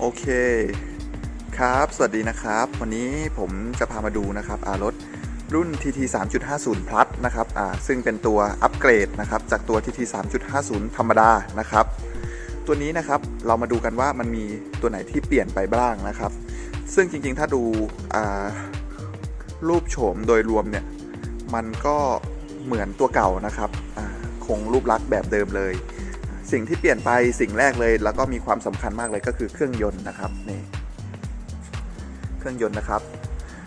โอเคครับ สวัสดีนะครับ วันนี้ผมจะพามาดูนะครับอารถรุ่น TT 3.50 Plus นะครับอ่าซึ่งเป็นตัวอัปเกรดนะครับจากตัว TT 3.50 ธรรมดานะครับ ตัวนี้นะครับเรามาดูกันว่ามันมีตัวไหนที่เปลี่ยนไปบ้างนะครับ ซึ่งจริงๆถ้าดูอ่ารูปโฉมโดยรวมเนี่ยมันก็เหมือนตัวเก่านะครับคงรูปลักษณ์แบบเดิมเลย สิ่งที่เปลี่ยนไปสิ่งแรกเลย แล้วก็มีความสำคัญมากเลยก็คือเครื่องยนต์นะครับนี่เครื่องยนต์นะครับ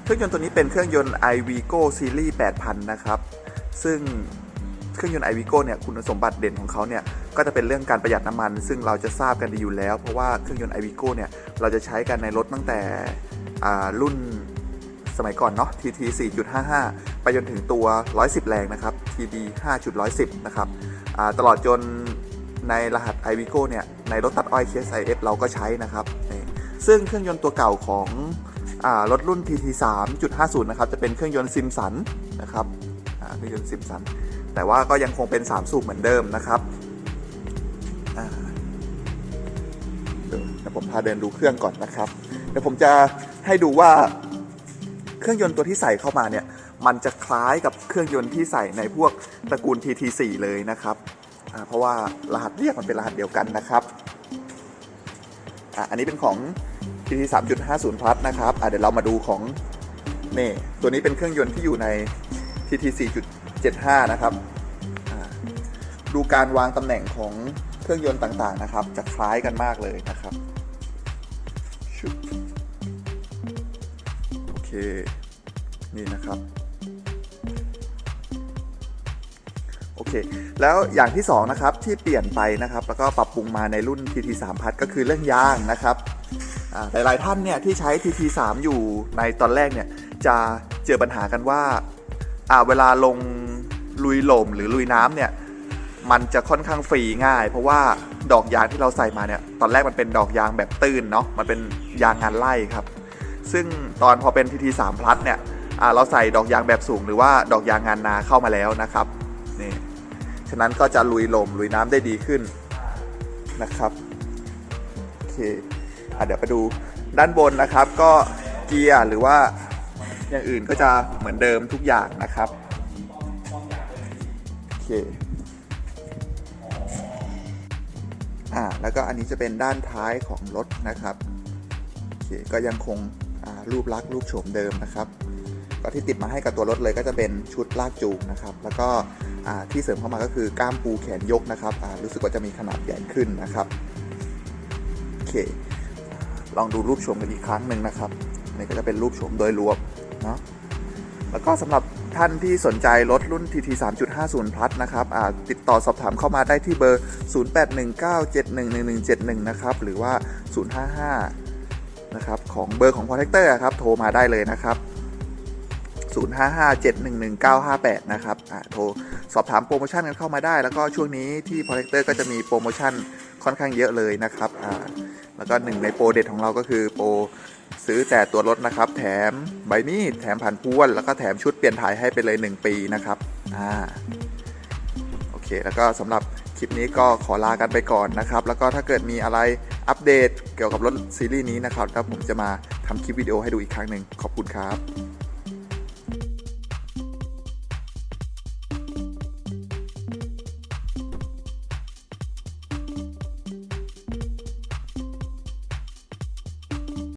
เครื่องยนต์ตัวนี้เป็นเครื่องยนต์ iVigo Series 8000 นะครับ ซึ่งเครื่องยนต์ iVigo เนี่ยคุณสมบัติเด่นของเขาเนี่ยก็จะเป็นเรื่องการประหยัดน้ำมัน ซึ่งเราจะทราบกันดีอยู่แล้ว เพราะว่าเครื่องยนต์ iVigo เนี่ยเราจะใช้กันในรถตั้งแต่รุ่นสมัยก่อนเนาะ TT 4.55 ไปจนถึงตัว 110 แรงนะครับ TD 5.110 นะครับตลอดจน ในรหัส iVigo เนี่ย ในรถตัดอ้อย KSIF เราก็ใช้นะครับ ซึ่งเครื่องยนต์ตัวเก่าของอรถรุ่น TT 3.50 นะครับ จะเป็นเครื่องยนต์ซิมสันนะครับเครื่องยนต์ซิมสัน แต่ว่าก็ยังคงเป็น 3 สูบเหมือนเดิมนะครับเดี๋ยวผมพาเดินดูเครื่องก่อนนะครับ เดี๋ยวผมจะให้ดูว่าเครื่องยนต์ตัวที่ใส่เข้ามาเนี่ย มันจะคล้ายกับเครื่องยนต์ที่ใส่ในพวกตระกูล TT4 เลยนะครับ เพราะว่ารหัสเรียกมันเป็นรหัสเดียวกันนะครับอันนี้เป็นของ TT 3.50 plus นะครับเดี๋ยวเรามาดูของนี่ตัวนี้เป็นเครื่องยนต์ที่อยู่ใน TT 4.75 นะครับดูการวางตำแหน่งของเครื่องยนต์ต่างๆนะครับ จะคล้ายกันมากเลยนะครับโอเค นี่นะครับ โอเค แล้วอย่างที่สองนะครับที่เปลี่ยนไปนะครับ แล้วก็ปรับปรุงมาในรุ่น TT3 พัดก็คือเรื่องยางนะครับหลายๆท่านเนี่ยที่ใช้ TT3 อยู่ในตอนแรกเนี่ยจะเจอปัญหากันว่าเวลาลงลุยหล่มหรือลุยน้ำเนี่ยมันจะค่อนข้างฟรีง่าย เพราะว่าดอกยางที่เราใส่มาเนี่ยตอนแรกมันเป็นดอกยางแบบตื้นเนาะมันเป็นยางงานไล่ครับ ซึ่งตอนพอเป็น TT 3 plus เนี่ยเราใส่ดอกยางแบบสูงหรือว่าดอกยางงานนาเข้ามาแล้วนะครับนี่ ฉะนั้นก็จะลุยลมลุยน้ำได้ดีขึ้นนะครับโอเคอะเดี๋ยวไปดูด้านบนนะครับ ก็เกียร์หรือว่าอย่างอื่นก็จะเหมือนเดิมทุกอย่างนะครับโอเคอ่าแล้วก็อันนี้จะเป็นด้านท้ายของรถนะครับโอเคก็ยังคงรูปลักษ์รูปโฉมเดิมนะครับ ก็ที่ติดมาให้กับตัวรถเลยก็จะเป็นชุดลากจูงนะครับ แล้วก็ ที่เสริมเข้ามาก็คือกล้ามปูแขนยกนะครับรู้สึกว่าจะมีขนาดใหญ่ขึ้นนะครับโอเค ลองดูรูปโฉมกันอีกครั้งหนึ่งนะครับนี่ก็จะเป็นรูปโฉมโดยรวมเนาะแล้วก็สำหรับท่านที่สนใจรถรุ่น TT 3.50 plus นะครับติดต่อสอบถามเข้ามาได้ที่เบอร์ 0819711171 นะครับ หรือว่า 055 นะครับ ของเบอร์ของ Protector ครับ โทรมาได้เลยนะครับ 0557119958 นะครับอ่าโทรสอบถามโปรโมชั่นกันเข้ามาได้ แล้วก็ช่วงนี้ที่ Protector ก็จะมีโปรโมชั่นค่อนข้างเยอะเลยนะครับอ่าแล้วก็หนึ่งในโปรเด็ดของเราก็คือโปรซื้อแต่ตัวรถนะครับ แถมใบมีดแถมผ่านพ้วน แล้วก็แถมชุดเปลี่ยนถ่ายให้ไปเลย 1 ปีนะครับอ่าโอเค แล้วก็สำหรับคลิปนี้ก็ขอลากันไปก่อนนะครับ แล้วก็ถ้าเกิดมีอะไรอัปเดตเกี่ยวกับรถซีรีส์นี้นะครับแล้วผมจะมาทำคลิปวิดีโอให้ดูอีกครั้งหนึ่งขอบคุณครับ